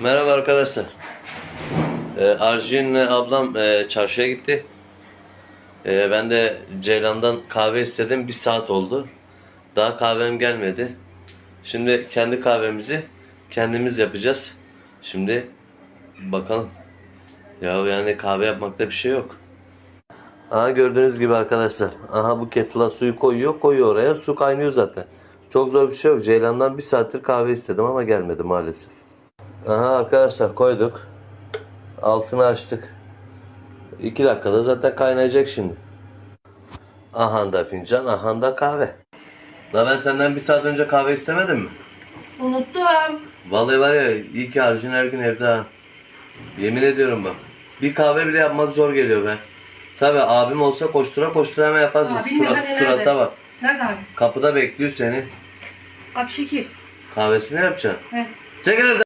Merhaba arkadaşlar. Ee, Arjin'le ablam e, çarşıya gitti. Ee, ben de Ceylan'dan kahve istedim. Bir saat oldu. Daha kahvem gelmedi. Şimdi kendi kahvemizi kendimiz yapacağız. Şimdi bakalım. Ya yani kahve yapmakta bir şey yok. Aha gördüğünüz gibi arkadaşlar. Aha bu kettle'a suyu koyuyor. Koyuyor oraya. Su kaynıyor zaten. Çok zor bir şey yok. Ceylan'dan bir saattir kahve istedim ama gelmedi maalesef. Aha arkadaşlar koyduk. Altını açtık. 2 dakikada zaten kaynayacak şimdi. Aha da fincan, aha da kahve. La ben senden bir saat önce kahve istemedim mi? Unuttum. Vallahi var ya iyi ki harcın her gün evde ha. Yemin ediyorum bak. Bir kahve bile yapmak zor geliyor be. Tabi abim olsa koştura koştura hemen yaparsın. Abim Surat, nerede, surata bak. Nerede abi? Kapıda bekliyor seni. Abi şekil. Kahvesini yapacaksın. He. Çekil.